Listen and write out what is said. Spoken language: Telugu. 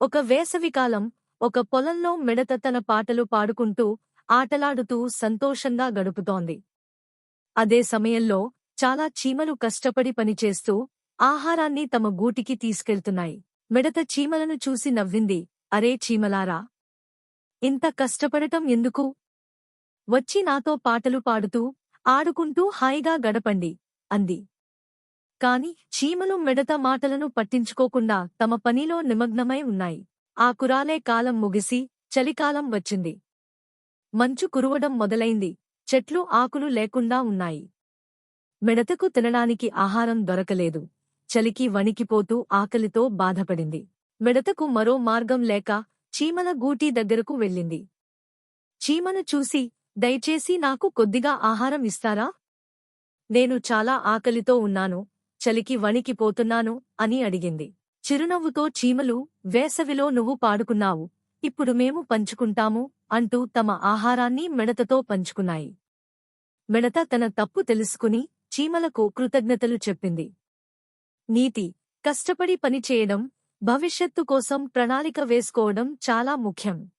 ఒక వేసవికాలం ఒక పొలంలో మిడత తన పాటలు పాడుకుంటూ ఆటలాడుతూ సంతోషంగా గడుపుతోంది. అదే సమయంలో చాలా చీమలు కష్టపడి పనిచేస్తూ ఆహారాన్ని తమ గూటికి తీసుకెళ్తున్నాయి. మిడత చీమలను చూసి నవ్వింది అరే చీమలారా! ఇంత కష్టపడటం ఎందుకు? వచ్చి నాతో పాటలు పాడుతూ ఆడుకుంటూ హాయిగా గడపండి అంది. కాని చీమలు మెడత మాటలను పట్టించుకోకుండా తమ పనిలో నిమగ్నమై ఉన్నాయి. ఆ కురాలే కాలం ముగిసి చలికాలం వచ్చింది. మంచు కురువడం మొదలైంది. చెట్లు ఆకులు లేకుండా ఉన్నాయి. మిడతకు తినడానికి ఆహారం దొరకలేదు. చలికి వణికిపోతూ ఆకలితో బాధపడింది. మిడతకు మరో మార్గం లేక చీమల గూటి దగ్గరకు వెళ్ళింది. చీమను చూసి దయచేసి నాకు కొద్దిగా ఆహారం ఇస్తారా? నేను చాలా ఆకలితో ఉన్నాను. చలికి వణికిపోతున్నాను అని అడిగింది. చిరునవ్వుతో చీమలు వేసవిలో నువ్వు పాడుకున్నావు. ఇప్పుడు మేము పంచుకుంటాము అంటూ తమ ఆహారాన్ని మిడతతో పంచుకున్నాయి. మిడత తన తప్పు తెలుసుకుని చీమలకు కృతజ్ఞతలు చెప్పింది. నీతి కష్టపడి పనిచేయడం భవిష్యత్తు కోసం ప్రణాళిక వేసుకోవడం చాలా ముఖ్యం.